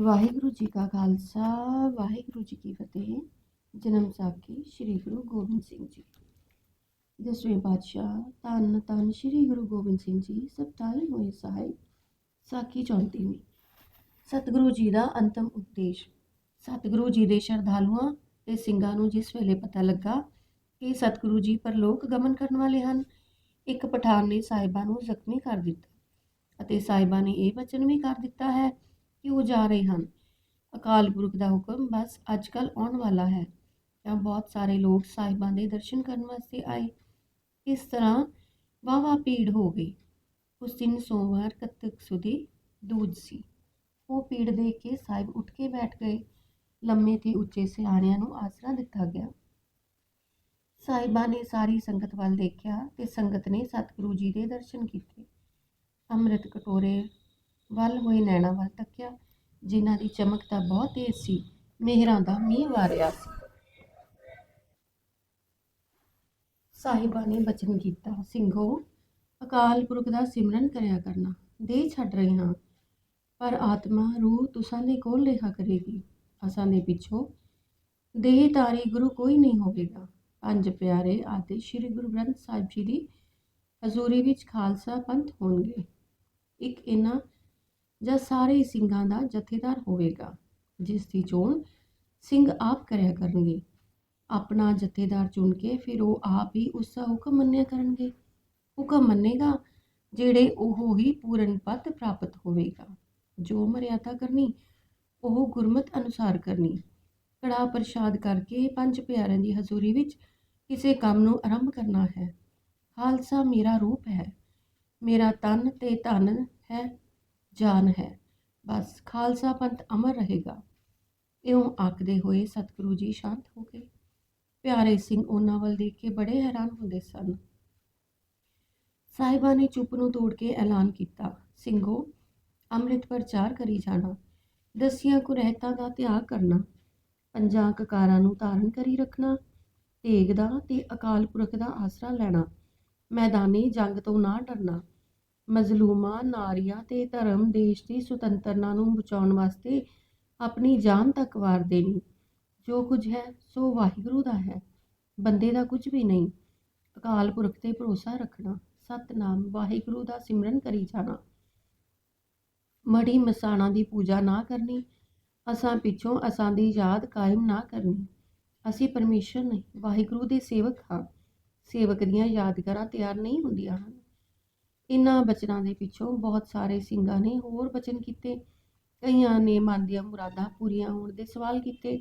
ਵਾਹਿਗੁਰੂ ਜੀ ਕਾ ਖਾਲਸਾ, ਵਾਹਿਗੁਰੂ ਜੀ ਕੀ ਫਤਿਹ। ਜਨਮ ਸਾਖੀ ਸ੍ਰੀ ਗੁਰੂ ਗੋਬਿੰਦ ਸਿੰਘ ਜੀ। ਦਸਵੇਂ ਪਾਤਸ਼ਾਹ, ਧੰਨ ਧੰਨ ਸ੍ਰੀ ਗੁਰੂ ਗੋਬਿੰਦ ਸਿੰਘ ਜੀ ਸਪਤਾਈ ਹੋਏ ਸਾਹਿਬ ਸਾਖੀ 34ਵੀਂ ਸਤਿਗੁਰੂ ਜੀ ਦਾ ਅੰਤਮ ਉਪਦੇਸ਼। ਸਤਿਗੁਰੂ ਜੀ ਦੇ ਸ਼ਰਧਾਲੂਆਂ ਤੇ ਸਿੰਘਾਂ ਨੂੰ ਜਿਸ ਵੇਲੇ ਪਤਾ ਲੱਗਾ ਕਿ ਸਤਿਗੁਰੂ ਜੀ ਪਰਲੋਕ ਗਮਨ ਕਰਨ ਵਾਲੇ ਹਨ। ਇੱਕ ਪਠਾਨ ਨੇ ਸਾਹਿਬਾਂ ਨੂੰ ਜ਼ਖਮੀ ਕਰ ਦਿੱਤਾ ਅਤੇ ਸਾਹਿਬਾਂ ਨੇ ਇਹ ਵਚਨ ਵੀ ਕਰ ਦਿੱਤਾ ਹੈ ਕਿਉਂ ਜਾ ਰਹੇ ਹਨ? ਅਕਾਲ ਪੁਰਖ ਦਾ ਹੁਕਮ ਬਸ ਅੱਜ ਕੱਲ ਆਉਣ ਵਾਲਾ ਹੈ। ਤਾਂ ਬਹੁਤ ਸਾਰੇ ਲੋਕ ਸਾਹਿਬਾਂ ਦੇ ਦਰਸ਼ਨ ਕਰਨ ਵਾਸਤੇ ਆਏ। ਇਸ ਤਰ੍ਹਾਂ ਵਾਵਾ ਭੀੜ ਹੋ ਗਈ। ਉਸ ਦਿਨ ਸੋਮਵਾਰ ਕੱਤਕ ਸੁਦੀ ਦੂਜ ਸੀ। ਉਹ ਭੀੜ ਦੇਖ ਕੇ ਸਾਹਿਬ ਉੱਠ ਕੇ ਬੈਠ ਗਏ। ਲੰਮੇ ਤੇ ਉੱਚੇ ਸਿਆਣਿਆਂ ਨੂੰ ਆਸਰਾ ਦਿੱਤਾ ਗਿਆ। ਸਾਹਿਬਾਂ ਨੇ ਸਾਰੀ ਸੰਗਤ ਵੱਲ ਦੇਖਿਆ ਤੇ ਸੰਗਤ ਨੇ ਸਤਿਗੁਰੂ ਜੀ ਦੇ ਦਰਸ਼ਨ ਕੀਤੇ। ਅੰਮ੍ਰਿਤ ਕਟੋਰੇ ਵੱਲ ਹੋਏ ਨੈਣਾ ਵੱਲ ਤੱਕਿਆ ਜਿਨ੍ਹਾਂ ਦੀ ਚਮਕ ਤਾਂ ਬਹੁਤ ਤੇਜ਼ ਸੀ, ਮਿਹਰਾਂ ਦਾ ਮੀਂਹ ਵਾਰਿਆ ਸੀ। ਸਾਹਿਬਾਂ ਨੇ ਬਚਨ ਕੀਤਾ ਸਿੰਘੋ ਅਕਾਲ ਪੁਰਖ ਦਾ ਸਿਮਰਨ ਕਰਿਆ ਕਰਨਾ, ਦੇਹ ਛੱਡ ਰਹੇ ਹਾਂ, ਪਰ ਆਤਮਾ, ਰੂਹ ਤੁਸਾਂ ਦੇ ਕੋਲ ਰਿਹਾ ਕਰੇਗੀ। ਅਸਾਂ ਦੇ ਪਿੱਛੋਂ ਦੇਹ ਤਾਰੀ ਗੁਰੂ ਕੋਈ ਨਹੀਂ ਹੋਵੇਗਾ। ਪੰਜ ਪਿਆਰੇ ਆਦਿ ਸ੍ਰੀ ਗੁਰੂ ਗ੍ਰੰਥ ਸਾਹਿਬ ਜੀ ਦੀ ਹਜ਼ੂਰੀ ਵਿੱਚ ਖਾਲਸਾ ਪੰਥ ਹੋਣਗੇ। ਇੱਕ ਇਹਨਾਂ ਜਾਂ ਸਾਰੇ ਸਿੰਘਾਂ ਦਾ ਜਥੇਦਾਰ ਹੋਵੇਗਾ, ਜਿਸ ਦੀ ਚੋਣ ਸਿੰਘ ਆਪ ਕਰਿਆ ਕਰਨਗੇ। ਆਪਣਾ ਜਥੇਦਾਰ ਚੁਣ ਕੇ ਫਿਰ ਉਹ ਆਪ ਹੀ ਉਸ ਦਾ ਹੁਕਮ ਮੰਨਿਆ ਕਰਨਗੇ। ਹੁਕਮ ਮੰਨੇਗਾ, ਜਿਹੜੇ ਉਹ ਹੀ ਪੂਰਨ ਪਦ ਪ੍ਰਾਪਤ ਹੋਵੇਗਾ। ਜੋ ਮਰਿਆਦਾ ਕਰਨੀ, ਉਹ ਗੁਰਮਤ ਅਨੁਸਾਰ ਕਰਨੀ। ਕੜਾ ਪ੍ਰਸ਼ਾਦ ਕਰਕੇ ਪੰਜ ਪਿਆਰਿਆਂ ਦੀ ਹਜ਼ੂਰੀ ਵਿੱਚ ਕਿਸੇ ਕੰਮ ਨੂੰ ਆਰੰਭ ਕਰਨਾ ਹੈ। ਖਾਲਸਾ ਮੇਰਾ ਰੂਪ ਹੈ। ਮੇਰਾ ਤਨ ਤੇ ਧਨ ਹੈ। ਜਾਨ ਹੈ। ਬਸ ਖਾਲਸਾ ਪੰਥ ਅਮਰ ਰਹੇਗਾ। ਇਉਂ ਆਖਦੇ ਹੋਏ ਸਤਿਗੁਰੂ ਜੀ ਸ਼ਾਂਤ ਹੋ ਗਏ। ਪਿਆਰੇ ਸਿੰਘ ਉਹਨਾਂ ਵੱਲ ਦੇਖ ਕੇ ਬੜੇ ਹੈਰਾਨ ਹੁੰਦੇ ਸਨ। ਸਾਹਿਬਾਂ ਨੇ ਚੁੱਪ ਨੂੰ ਤੋੜ ਕੇ ਐਲਾਨ ਕੀਤਾ, ਸਿੰਘੋ, ਅੰਮ੍ਰਿਤ ਪ੍ਰਚਾਰ ਕਰੀ ਜਾਣਾ, ਦਸੀਆਂ ਕੁ ਦਾ ਤਿਆਗ ਕਰਨਾ, ਪੰਜਾਂ ਕਕਾਰਾਂ ਨੂੰ ਧਾਰਨ ਕਰੀ ਰੱਖਣਾ, ਤੇਗ ਦਾ ਤੇ ਅਕਾਲ ਪੁਰਖ ਦਾ ਆਸਰਾ ਲੈਣਾ, ਮੈਦਾਨੀ ਜੰਗ ਤੋਂ ਨਾ ਡਰਨਾ ਮਜ਼ਲੂਮਾਂ, ਨਾਰੀਆਂ ਤੇ ਧਰਮ ਦੇਸ਼ ਦੀ ਸੁਤੰਤਰਤਾ ਨੂੰ ਬਚਾਉਣ ਵਾਸਤੇ ਆਪਣੀ ਜਾਨ ਤੱਕ ਵਾਰ ਦੇਣੀ। ਜੋ ਕੁਝ ਹੈ, ਸੋ ਵਾਹਿਗੁਰੂ ਦਾ ਹੈ। ਬੰਦੇ ਦਾ ਕੁਝ ਵੀ ਨਹੀਂ। ਅਕਾਲ ਪੁਰਖ ਤੇ ਭਰੋਸਾ ਰੱਖਣਾ। ਸਤਨਾਮ। ਵਾਹਿਗੁਰੂ ਦਾ ਸਿਮਰਨ ਕਰੀ ਜਾਣਾ। ਮੜੀ ਮਸਾਣਾ ਦੀ ਪੂਜਾ ਨਾ ਕਰਨੀ। ਅਸਾਂ ਪਿੱਛੋਂ ਅਸਾਂ ਦੀ ਯਾਦ ਕਾਇਮ ਨਾ ਕਰਨੀ। ਅਸੀਂ ਪਰਮੇਸ਼ਰ ਨਹੀਂ, ਵਾਹਿਗੁਰੂ ਦੇ ਸੇਵਕ ਹਾਂ। ਸੇਵਕ ਦੀਆਂ ਯਾਦਗਾਰਾਂ ਤਿਆਰ ਨਹੀਂ ਹੁੰਦੀਆਂ ਹਨ। ਇਨ੍ਹਾਂ ਬਚਨਾਂ ਦੇ ਪਿੱਛੋਂ ਬਹੁਤ ਸਾਰੇ ਸਿੰਘਾਂ ਨੇ ਹੋਰ ਬਚਨ ਕੀਤੇ। ਕਈਆਂ ਨੇ ਮਨ ਦੀਆਂ ਮੁਰਾਦਾਂ ਪੂਰੀਆਂ ਹੋਣ ਦੇ ਸਵਾਲ ਕੀਤੇ।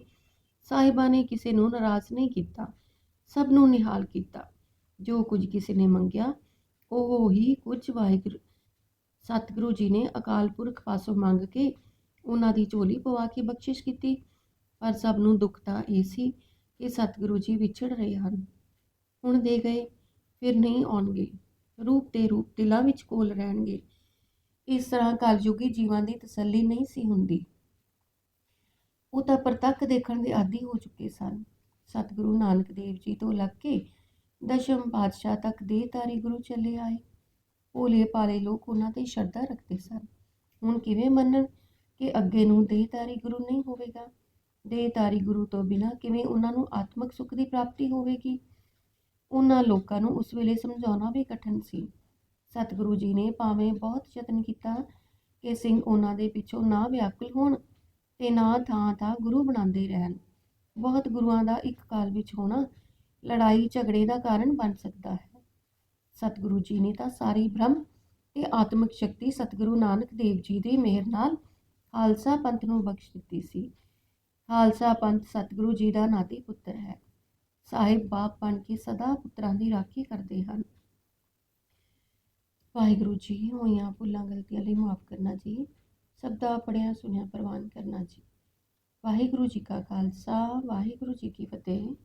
ਸਾਹਿਬਾਂ ਨੇ ਕਿਸੇ ਨੂੰ ਨਾਰਾਜ਼ ਨਹੀਂ ਕੀਤਾ, ਸਭ ਨੂੰ ਨਿਹਾਲ ਕੀਤਾ। ਜੋ ਕੁਝ ਕਿਸੇ ਨੇ ਮੰਗਿਆ, ਉਹ ਹੀ ਕੁਝ ਵਾਹਿਗੁਰੂ, ਸਤਿਗੁਰੂ ਜੀ ਨੇ ਅਕਾਲ ਪੁਰਖ ਪਾਸੋਂ ਮੰਗ ਕੇ ਉਹਨਾਂ ਦੀ ਝੋਲੀ ਪਵਾ ਕੇ ਬਖਸ਼ਿਸ਼ ਕੀਤੀ। ਪਰ ਸਭ ਨੂੰ ਦੁੱਖ ਤਾਂ ਇਹ ਸੀ ਕਿ ਸਤਿਗੁਰੂ ਜੀ ਵਿਛੜ ਰਹੇ ਹਨ। ਹੁਣ ਦੇ ਗਏ, ਫਿਰ ਨਹੀਂ ਆਉਣਗੇ। ਰੂਪ ਦੇ ਰੂਪ ਦਿਲਾਂ ਵਿੱਚ ਕੋਲ ਰਹਿਣਗੇ। ਇਸ ਤਰ੍ਹਾਂ ਕਲਯੁਗੀ ਜੀਵਾਂ ਦੀ ਤਸੱਲੀ ਨਹੀਂ ਸੀ ਹੁੰਦੀ। ਉਹ ਤਾਂ ਪ੍ਰਤੱਖ ਦੇਖਣ ਦੇ ਆਦੀ ਹੋ ਚੁੱਕੇ ਸਨ। ਸਤਿਗੁਰੂ ਨਾਨਕ ਦੇਵ ਜੀ ਤੋਂ ਲੱਗ ਕੇ ਦਸ਼ਮ ਪਾਤਸ਼ਾਹ ਤੱਕ ਦੇ ਤਾਰੀ ਗੁਰੂ ਚੱਲੇ ਆਏ। ਭੋਲੇ ਭਾਲੇ ਲੋਕ ਉਹਨਾਂ ਤੇ ਸ਼ਰਧਾ ਰੱਖਦੇ ਸਨ। ਹੁਣ ਕਿਵੇਂ ਮੰਨਣ ਕਿ ਅੱਗੇ ਨੂੰ ਦੇਹਧਾਰੀ ਗੁਰੂ ਨਹੀਂ ਹੋਵੇਗਾ? ਦੇਹਧਾਰੀ ਗੁਰੂ ਤੋਂ ਬਿਨਾ ਕਿਵੇਂ ਉਹਨਾਂ ਨੂੰ ਆਤਮਿਕ ਸੁੱਖ ਦੀ ਪ੍ਰਾਪਤੀ ਹੋਵੇਗੀ? ਉਹਨਾਂ ਲੋਕਾਂ ਨੂੰ ਉਸ ਵੇਲੇ ਸਮਝਾਉਣਾ ਵੀ ਕਠਿਨ ਸੀ। ਸਤਿਗੁਰੂ ਜੀ ਨੇ ਭਾਵੇਂ ਬਹੁਤ ਯਤਨ ਕੀਤਾ ਕਿ ਸਿੰਘ ਉਹਨਾਂ ਦੇ ਪਿੱਛੋਂ ਨਾ ਵਿਆਕੁਲ ਹੋਣ ਤੇ ਨਾ ਥਾਂ ਥਾਂ ਗੁਰੂ ਬਣਾਉਂਦੇ ਰਹਿਣ। ਬਹੁਤ ਗੁਰੂਆਂ ਦਾ ਇੱਕ ਕਾਲ ਵਿੱਚ ਹੋਣਾ ਲੜਾਈ ਝਗੜੇ ਦਾ ਕਾਰਨ ਬਣ ਸਕਦਾ ਹੈ। ਸਤਿਗੁਰੂ ਜੀ ਨੇ ਤਾਂ ਸਾਰੀ ਬ੍ਰਹਮ ਤੇ ਆਤਮਿਕ ਸ਼ਕਤੀ ਸਤਿਗੁਰੂ ਨਾਨਕ ਦੇਵ ਜੀ ਦੀ ਮਿਹਰ ਨਾਲ ਖਾਲਸਾ ਪੰਥ ਨੂੰ ਬਖਸ਼ ਦਿੱਤੀ ਸੀ। ਖਾਲਸਾ ਪੰਥ ਸਤਿਗੁਰੂ ਜੀ ਦਾ ਨਾਤੀ ਪੁੱਤਰ ਹੈ। ਸਾਹਿਬ ਬਾਪ ਬਣ ਕੇ ਸਦਾ ਪੁੱਤਰਾਂ ਦੀ ਰਾਖੀ ਕਰਦੇ ਹਨ। ਵਾਹਿਗੁਰੂ ਜੀ, ਹੋਈਆਂ ਭੁੱਲਾਂ ਗਲਤੀਆਂ ਲਈ ਮਾਫ ਕਰਨਾ ਜੀ। ਸਭ ਦਾ ਪੜਿਆ ਸੁਣਿਆ, ਪ੍ਰਵਾਨ ਕਰਨਾ ਜੀ। ਵਾਹਿਗੁਰੂ ਜੀ ਕਾ ਖਾਲਸਾ, ਵਾਹਿਗੁਰੂ ਜੀ ਕੀ ਫਤਿਹ।